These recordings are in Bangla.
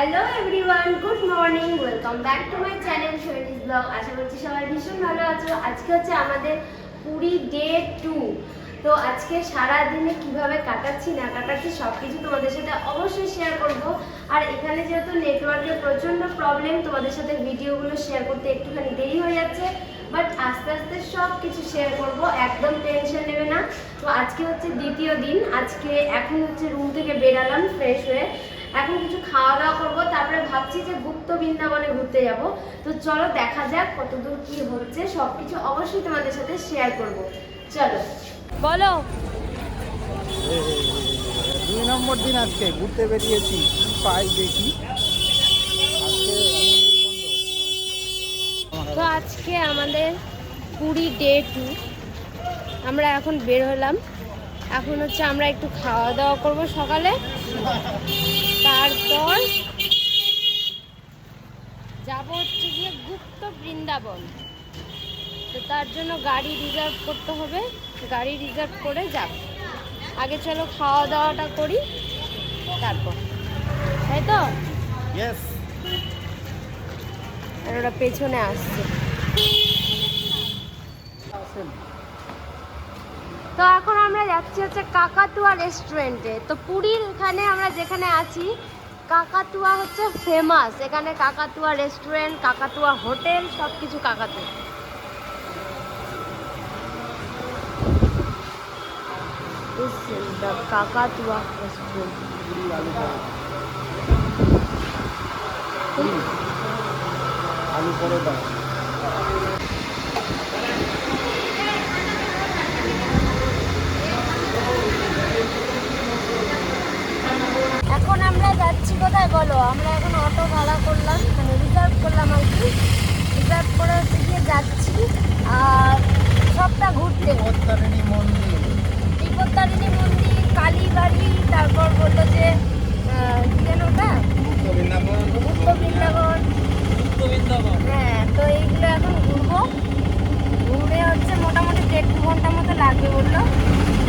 Hello everyone good morning welcome back to my channel Shaily's blog আশা করছি সবাই ভীষণ ভালো আছো। আজকে হচ্ছে আমাদের পুরী ডে টু তো আজকে সারা দিনে কীভাবে কাটাচ্ছি, না কাটাচ্ছি সব কিছু তোমাদের সাথে অবশ্যই শেয়ার করব। আর এখানে যেহেতু নেটওয়ার্কের প্রচণ্ড প্রবলেম তোমাদের সাথে ভিডিওগুলো শেয়ার করতে একটুখানি দেরি হয়ে যাচ্ছে। বাট আস্তে আস্তে সব কিছু শেয়ার করব, একদম টেনশন নেবে না। তো আজকে হচ্ছে দ্বিতীয় দিন। আজকে এখন হচ্ছে রুম থেকে বেরালাম ফ্রেশ হয়ে। এখন কিছু খাওয়া দাওয়া করব তারপরে ভাবছি যে গুপ্ত বৃন্দাবনে ঘুরতে যাব। তো চলো দেখা যাক কতদূর কি হচ্ছে সব কিছু অবশ্যই তোমাদের সাথে শেয়ার করব। চলো। বলো। দুই নম্বর দিন আজকে ঘুরতে বেরিয়েছি পাই দেখি। তো আজকে আমাদের পুরী ডে টু আমরা এখন বের হলাম। এখন হচ্ছে আমরা একটু খাওয়া দাওয়া করব সকালে। তারপর যাব হচ্ছে গিয়ে গুপ্ত বৃন্দাবন। তো তার জন্য গাড়ি রিজার্ভ করতে হবে। গাড়ি রিজার্ভ করে যাব। আগে চলো খাওয়া দাওয়াটা করি তারপর। তাই তো? আর ওরা পেছনে আসছে। তো এখন আমরা যাচ্ছি হচ্ছে কাকাতুয়া রেস্টুরেন্টে। তো পুরীর এখানে আমরা যেখানে আছি, কাকাতুয়া হচ্ছে ফেমাস এখানে কাকাতুয়া রেস্টুরেন্ট, কাকাতুয়া হোটেল সব কিছু কাকাতুয়া কাকাতুয়া রেস্টুরেন্ট। এখন আমরা যাচ্ছি কোথায় বলো? আমরা এখন অটো ভাড়া করলাম মানে রিজার্ভ করলাম আর কি। রিজার্ভ করে হচ্ছে গিয়ে যাচ্ছি আর সবটা ঘুরতে। বিপত্তারিণী মন্দির। বিপত্তারিণী মন্দির কালীবাড়ি তারপর বলল যে আহ, কি যেন ওটা? বৃন্দাবন হ্যাঁ তো এইগুলো এখন ঘুরবো। ঘুরে হচ্ছে মোটামুটি দেড় দু ঘণ্টার মতো লাগবে বলল।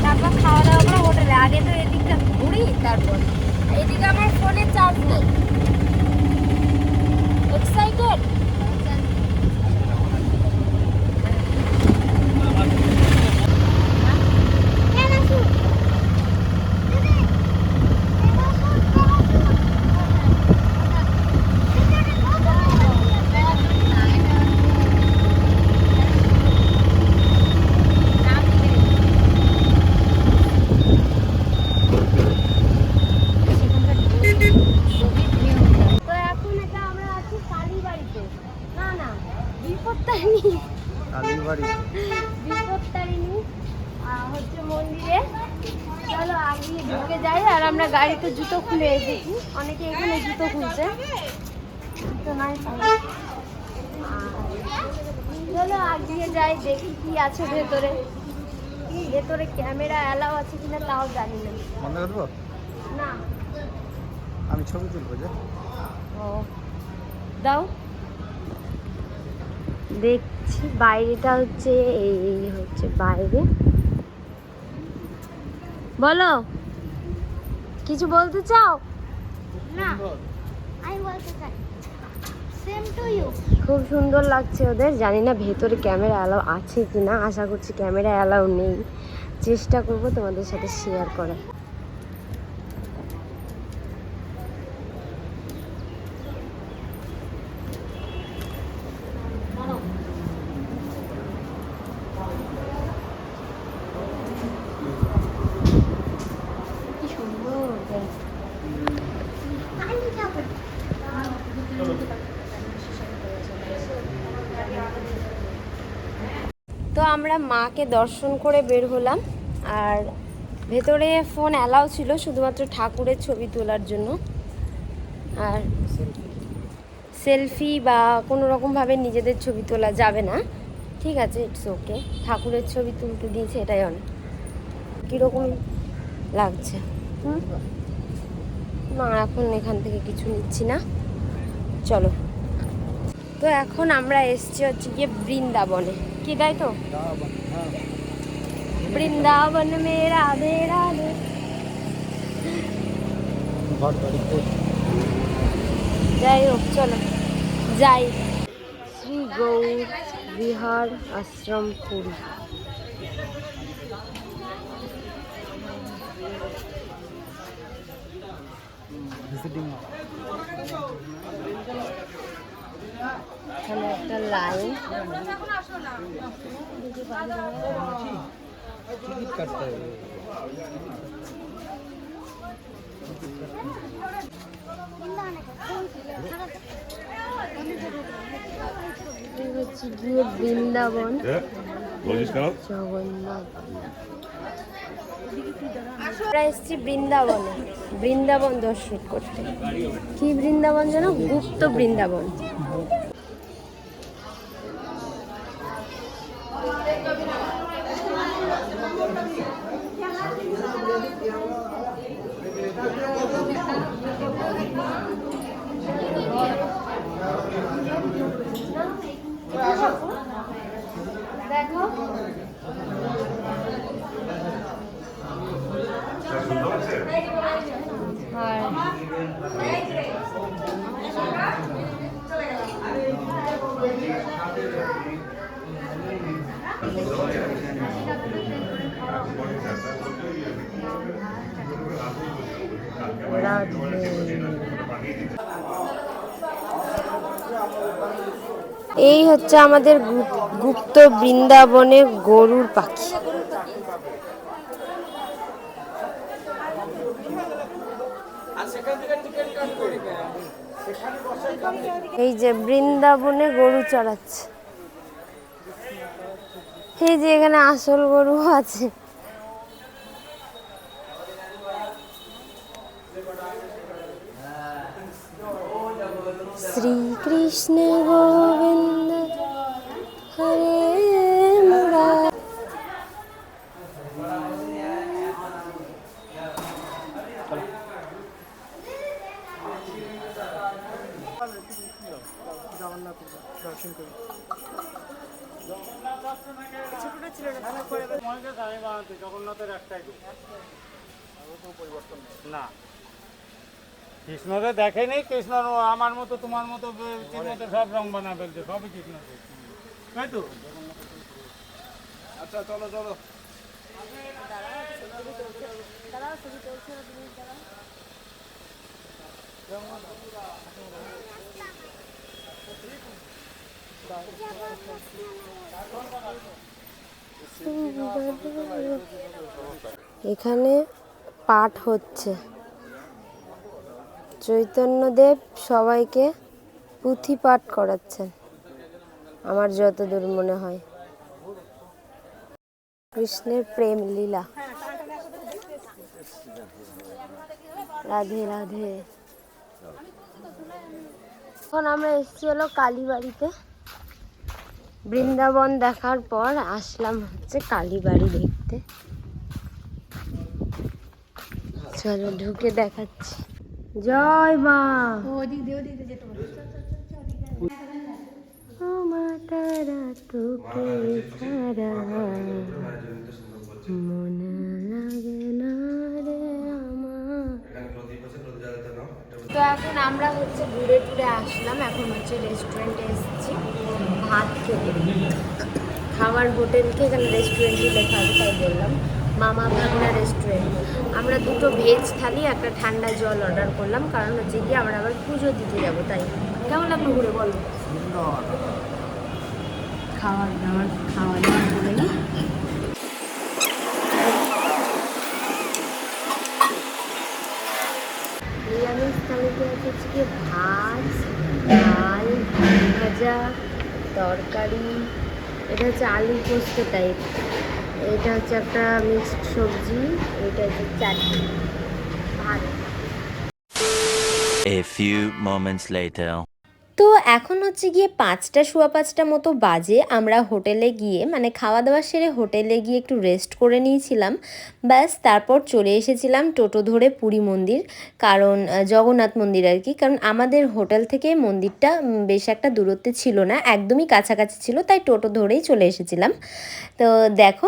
তারপর খাওয়া দাওয়া করে হোটেলে। আগে তো এদিকটা ঘুরি তারপর। এদিকে আমার ফোনে চার্জ নেই এক্সাইটেড তো এখন এটা আমরা আছি কালীবাড়িতে না না বিপত্তারিণী বিপত্তারিণী হচ্ছে মন্দিরে। চলো আগিয়ে ঢুকে যাই আর আমরা গাড়িতে জুতো খুলে এসেছি। অনেকে এখানে জুতো খুলছে। তো নাই চলো আগিয়ে যাই দেখি কি আছে ভেতরে। ভেতরে ক্যামেরা অ্যালাউ আছে কিনা তাও জানি না। করব না। আমি ছবি তুলবো যে। ও। দাও। দেখছি বাইরেটা হচ্ছে এই হচ্ছে বাইরে। বলো কিছু বলতে চাও? না আমি বলতে চাই। সেম টু ইউ খুব সুন্দর লাগছে ওদের জানি না ভেতরে ক্যামেরা অ্যালাউ আছে কি না আশা করছি ক্যামেরা অ্যালাউ নেই। চেষ্টা করব তোমাদের সাথে শেয়ার করার কি সুন্দর দেখ। আমি যাব তো আমরা মাকে দর্শন করে বের হলাম। আর ভেতরে ফোন অ্যালাউ ছিল, শুধুমাত্র ঠাকুরের ছবি তোলার জন্য। আর সেলফি বা কোনো রকমভাবে নিজেদের ছবি তোলা যাবে না। ঠিক আছে ইটস ওকে ঠাকুরের ছবি তুলতে দিয়েছে, এটাই অনেক। কীরকম লাগছে? হুম? না, এখন এখান থেকে কিছু নিচ্ছি না। চলো। তো এখন আমরা এসছি হচ্ছে গিয়ে বৃন্দাবনে। কি তাই তো বৃন্দাবন মে রাধে রাধে ঘর বাড়িতে যাই হোক চলো যাই শ্রী গৌর বিহার আশ্রম পুরী ভিজিটিং গিয়ে বৃন্দাবন। জগন্নাথ। আমরা এসেছি বৃন্দাবনে। বৃন্দাবন দর্শন করতে। কি বৃন্দাবন যেন গুপ্ত বৃন্দাবন। এই হচ্ছে আমাদের গুপ্ত বৃন্দাবনে গরুর পাখি। এই যে বৃন্দাবনে গরু চড়াচ্ছে। এই যে এখানে আসল গরু আছে। श्रीकृष्ण गोविन्द কৃষ্ণরে দেখেনি কৃষ্ণ আমার মতো তোমার মতো মতো সব রং বানা ফেলছে সবই কৃষ্ণ তাই তো? আচ্ছা চলো চলো। এখানে পাঠ হচ্ছে। চৈতন্যদেব সবাইকে পুঁথি পাঠ করাচ্ছেন, আমার যতদূর মনে হয়। কৃষ্ণের প্রেম লীলা। রাধে রাধে। এখন আমরা এসেছি হলো কালীবাড়িতে। বৃন্দাবন দেখার পর আসলাম হচ্ছে কালীবাড়ি দেখতে। চলো ঢুকে দেখাচ্ছি। জয় মা। ও মা তারা তোকে ছাড়া। মন লাগে না রে আমার। তো এখন আমরা হচ্ছে ঘুরে টুরে আসলাম। এখন হচ্ছে রেস্টুরেন্টে এসেছি। ভাত খেতে। খাবার হোটেলকে এখানে রেস্টুরেন্টই লেখা আছে তাই বললাম। মামা ভাগনা রেস্টুরেন্ট আমরা দুটো ভেজ থালি একটা ঠান্ডা জল অর্ডার করলাম কারণ হচ্ছে কি আমরা আবার পুজো দিতে যাব তাই। কেমন লাগল ঘুরে বলো? খাওয়ার দাওয়ার খাওয়া দাওয়া করে নিই নিরামিষ থালিতে আছে হচ্ছে কি ভাত ডাল ভাজা তরকারি। এটা হচ্ছে আলু পোস্ত টাইপ এটা হচ্ছে একটা মিক্সড সবজি এটা হচ্ছে চাটনি ভাত A few moments later. তো এখন হচ্ছে গিয়ে পাঁচটা সোয়া পাঁচটা মতো বাজে। আমরা হোটেলে গিয়ে মানে খাওয়া দাওয়া সেরে হোটেলে গিয়ে একটু রেস্ট করে নিয়েছিলাম। ব্যাস, তারপর চলে এসেছিলাম টোটো ধরে পুরী মন্দির। কারণ জগন্নাথ মন্দির আর কি। কারণ আমাদের হোটেল থেকে মন্দিরটা বেশ একটা দূরত্বে ছিল না, একদমই কাছাকাছি ছিল, তাই টোটো ধরেই চলে এসেছিলাম। তো দেখো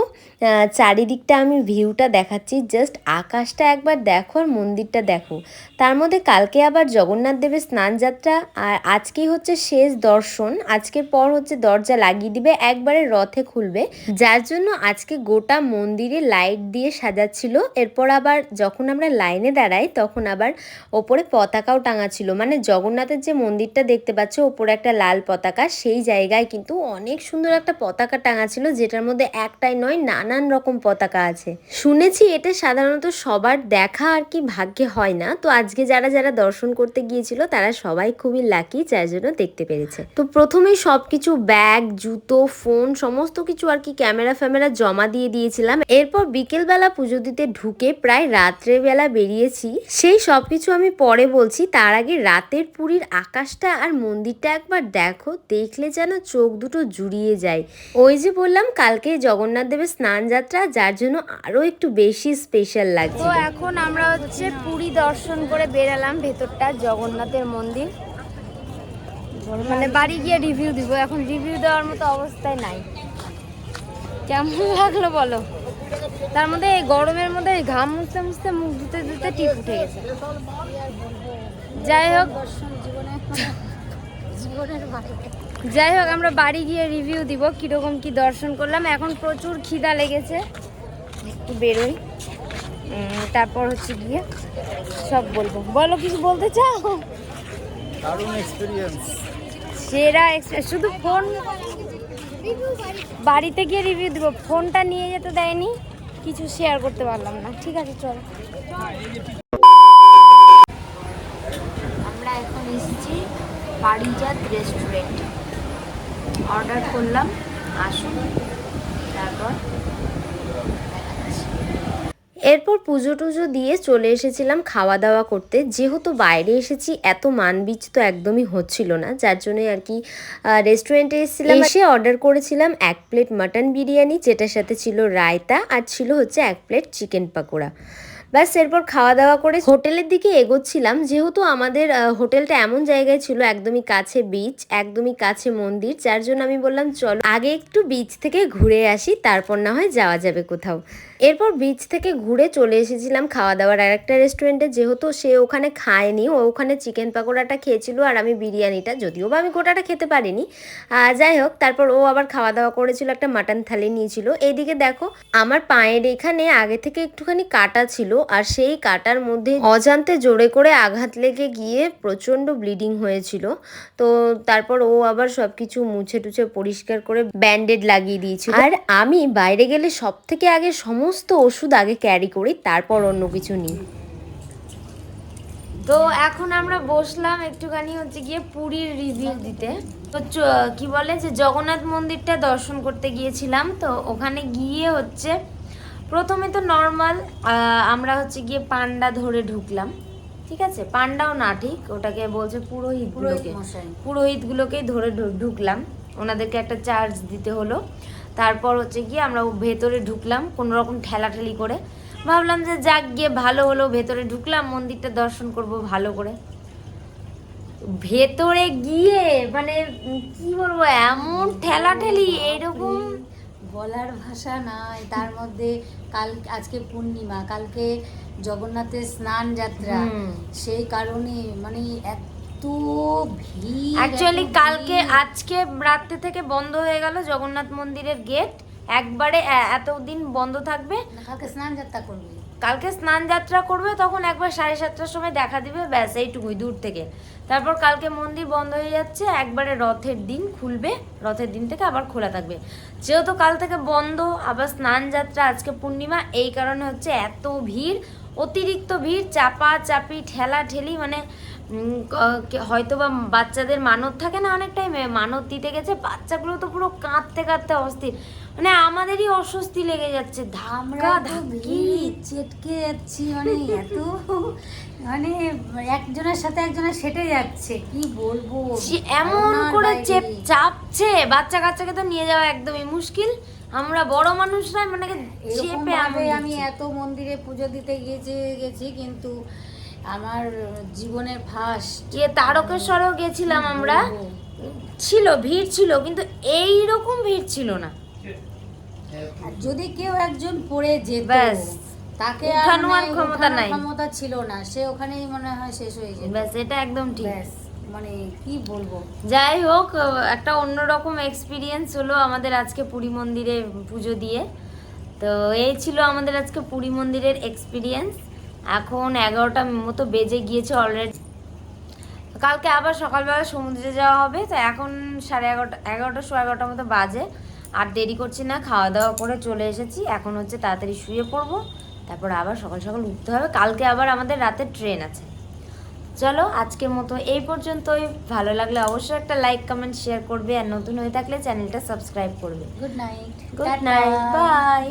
চারিদিকটা আমি ভিউটা দেখাচ্ছি। জাস্ট আকাশটা একবার দেখো আর মন্দিরটা দেখো। তার মধ্যে কালকে আবার জগন্নাথ দেবের স্নান যাত্রা আর আজকেই হচ্ছে শেষ দর্শন। আজকের পর হচ্ছে দরজা লাগিয়ে দিবে, একবারে রথে খুলবে। যার জন্য আজকে গোটা মন্দিরে লাইট দিয়ে সাজাচ্ছিল। এরপর আবার যখন আমরা লাইনে দাঁড়াই, তখন আবার ওপরে পতাকাও টাঙা ছিল মানে জগন্নাথের যে মন্দিরটা দেখতে পাচ্ছ, ওপরে একটা লাল পতাকা, সেই জায়গায় কিন্তু অনেক সুন্দর একটা পতাকা টাঙা ছিল যেটার মধ্যে একটাই নয়, নানান রকম পতাকা আছে। শুনেছি এটা সাধারণত সবার দেখা আর কি ভাগ্যে হয় না। তো আজকে যারা যারা দর্শন করতে গিয়েছিল, তারা সবাই খুবই লাকি যার জন্য দেখতে পেরেছে। তো প্রথমেই সব কিছু ব্যাগ, জুতো, ফোন, সমস্ত কিছু আর কি ক্যামেরা ফ্যামেরা জমা দিয়ে দিয়েছিলাম। এরপর বিকেলবেলা পুজো দিতে ঢুকে প্রায় রাত্রেবেলা বেরিয়েছি। সেই সব কিছু আমি পরে বলছি। তার আগে রাতের পুরীর আকাশটা আর মন্দিরটা একবার দেখো। দেখলে যেন চোখ দুটো জুড়িয়ে যায়। ওই যে বললাম, কালকে জগন্নাথ দেবের স্নান যাত্রা, যার জন্য আরও একটু বেশি স্পেশাল লাগছে এখন আমরা হচ্ছে পুরী দর্শন করে বেরালাম ভেতরটা, জগন্নাথের মন্দির। মানে বাড়ি গিয়ে রিভিউ দিব। এখন রিভিউ দেওয়ার মতো অবস্থায় নাই। কেমন লাগল বলো? তার মধ্যে এই গরমের মধ্যে ঘাম মুছতে মুছতে মুখ ধুতে ধুতে টিপ উঠে গেছে। যাই হোক। যাই হোক, আমরা বাড়ি গিয়ে রিভিউ দিব। কীরকম কি দর্শন করলাম। এখন প্রচুর খিদা লেগেছে। একটু বেরোই। তারপর হচ্ছে গিয়ে সব বলব। বলো, কিছু বলতে চাও? দারুণ এক্সপিরিয়েন্স সেরা শুধু ফোন বাড়িতে গিয়ে রিভিউ দিব। ফোনটা নিয়ে যেতে দেয়নি কিছু শেয়ার করতে পারলাম না। ঠিক আছে চল। আমরা এখন এসেছি পারিজাত রেস্টুরেন্ট অর্ডার করলাম আসুন তারপর এরপর পুজো টুজো দিয়ে চলে এসেছিলাম খাওয়া দাওয়া করতে। যেহেতু বাইরে এসেছি এত মানবিচ তো একদমই হচ্ছিল না। যার জন্যে আর কি রেস্টুরেন্টে এসেছিলাম। এসে অর্ডার করেছিলাম এক প্লেট মাটন বিরিয়ানি যেটার সাথে ছিল রায়তা আর ছিল হচ্ছে এক প্লেট চিকেন পাকোড়া। ব্যাস, এরপর খাওয়া দাওয়া করে হোটেলের দিকে এগোচ্ছিলাম। যেহেতু আমাদের হোটেলটা এমন জায়গায় ছিল, একদমই কাছে বিচ একদমই কাছে মন্দির, যার জন্য আমি বললাম, চলো আগে একটু বিচ থেকে ঘুরে আসি, তারপর না হয় যাওয়া যাবে কোথাও। এরপর বিচ থেকে ঘুরে চলে এসেছিলাম খাওয়া দাওয়ার আর একটা রেস্টুরেন্টে যেহেতু সে ওখানে খায়নি, ও ওখানে চিকেন পাকোড়াটা খেয়েছিল আর আমি বিরিয়ানিটা, যদিও বা আমি গোটাটা খেতে পারিনি। যাই হোক, তারপর ও আবার খাওয়া দাওয়া করেছিল, একটা মাটন থালি নিয়েছিল। এইদিকে দেখো, আমার পায়ের এখানে আগে থেকে একটুখানি কাটা ছিল আর সেই কাটার মধ্যে অজান্তে জোরে করে আঘাত লেগে গিয়ে প্রচণ্ড ব্লিডিং হয়েছিল। তো তারপর ও আবার সব কিছু মুছে টুছে পরিষ্কার করে ব্যান্ডেড লাগিয়ে দিয়েছিল। আর আমি বাইরে গেলে সব থেকে আগে সমস্ত ওষুধ আগে ক্যারি করি, তারপর অন্য কিছু নিই। তো এখন আমরা বসলাম একটুখানি হচ্ছে গিয়ে পুরীর রিভিউ দিতে। তো কি বলে যে জগন্নাথ মন্দিরটা দর্শন করতে গিয়েছিলাম, তো ওখানে গিয়ে হচ্ছে প্রথমে তো নর্মাল আমরা হচ্ছে গিয়ে পান্ডা ধরে ঢুকলাম ঠিক আছে? পান্ডাও না ঠিক ওটাকে বলছে পুরোহিতগুলোকে। পুরোহিতগুলোকেই ধরে ঢুকলাম। ওনাদেরকে একটা চার্জ দিতে হলো। তারপর হচ্ছে গিয়ে আমরা ভেতরে ঢুকলাম কোনো রকম ঠেলাঠেলি করে। ভাবলাম যে যাক গিয়ে ভালো হলো ভেতরে ঢুকলাম মন্দিরটা দর্শন করব ভালো করে। ভেতরে গিয়ে মানে কি বলব এমন ঠেলাঠেলি এরকম বলার ভাষা নাই তার মধ্যে কাল আজকে পূর্ণিমা কালকে জগন্নাথের স্নান যাত্রা। সেই কারণে মানে এত ভিড় অ্যাকচুয়ালি কালকে আজকে রাত্রে থেকে বন্ধ হয়ে গেল জগন্নাথ মন্দিরের গেট একবারে এতদিন বন্ধ থাকবে। কালকে স্নান যাত্রা করবে। কালকে স্নান যাত্রা করবে, তখন একবার সাড়ে সাতটার সময় দেখা দিবে, ব্যাস, এইটুকুই, দূর থেকে। তারপর কালকে মন্দির বন্ধ হয়ে যাচ্ছে, একবারে রথের দিন খুলবে, রথের দিন থেকে আবার খোলা থাকবে। যেহেতু কাল থেকে বন্ধ, আবার স্নান যাত্রা, আজকে পূর্ণিমা, এই কারণে হচ্ছে এত ভিড়, অতিরিক্ত ভিড় চাপা চাপি ঠেলা ঠেলি মানে হয়তো বা বাচ্চাদের মানত থাকে না অনেক টাইমে মানত দিতে গেছে, বাচ্চাগুলো তো পুরো কাঁদতে কাঁদতে অস্থির। মানে আমাদেরই অস্বস্তি লেগে যাচ্ছে। ধামরা ভিড়। চেটকে যাচ্ছি মানে এত মানে একজনের সাথে একজনের সেটে যাচ্ছে। কি বলব? যে- এমন করে চেপ চাপছে বাচ্চা কাচ্চাকে তো নিয়ে যাওয়া একদমই মুশকিল। আমরা বড় মানুষরা মানে চেপে আমি আমি এত মন্দিরে পুজো দিতে গিয়েছি গেছি কিন্তু আমার জীবনের ফার্স্ট যে তারকেশ্বরেও গেছিলাম আমরা। ছিল ভিড় ছিল কিন্তু এই রকম ভিড় ছিল না। আর যদি কেউ একজন পড়ে যেত ব্যাস। তাকে উঠানো আর মানে ক্ষমতা নাই। ক্ষমতা ছিল না। সে ওখানেই মনে হয় শেষ হয়ে যেত। ব্যাস এটা একদম ঠিক। ব্যাস মানে কি বলব? যাই হোক একটা অন্যরকম এক্সপিরিয়েন্স হলো আমাদের আজকে পুরী মন্দিরে পুজো দিয়ে। তো এই ছিল আমাদের আজকে পুরী মন্দিরের এক্সপিরিয়েন্স এখন এগারোটা মতো বেজে গিয়েছে অলরেডি কালকে আবার সকালবেলা সমুদ্রে যাওয়া হবে তো এখন সাড়ে এগারোটা এগারোটা সোয়া এগারোটার মতো বাজে। আর দেরি করছি না খাওয়া দাওয়া করে চলে এসেছি। এখন হচ্ছে তাড়াতাড়ি শুয়ে পড়ব। তারপর আবার সকাল সকাল উঠতে হবে। কালকে আবার আমাদের রাতে ট্রেন আছে। চলো আজকের মতো এই পর্যন্তই। ভালো লাগলে অবশ্যই একটা লাইক কমেন্ট শেয়ার করবে। আর নতুন হয়ে থাকলে চ্যানেলটা সাবস্ক্রাইব করবে। Good night good night bye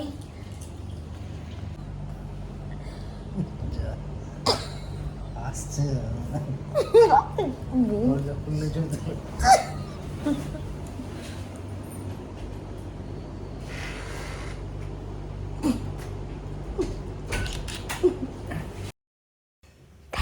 আসছে।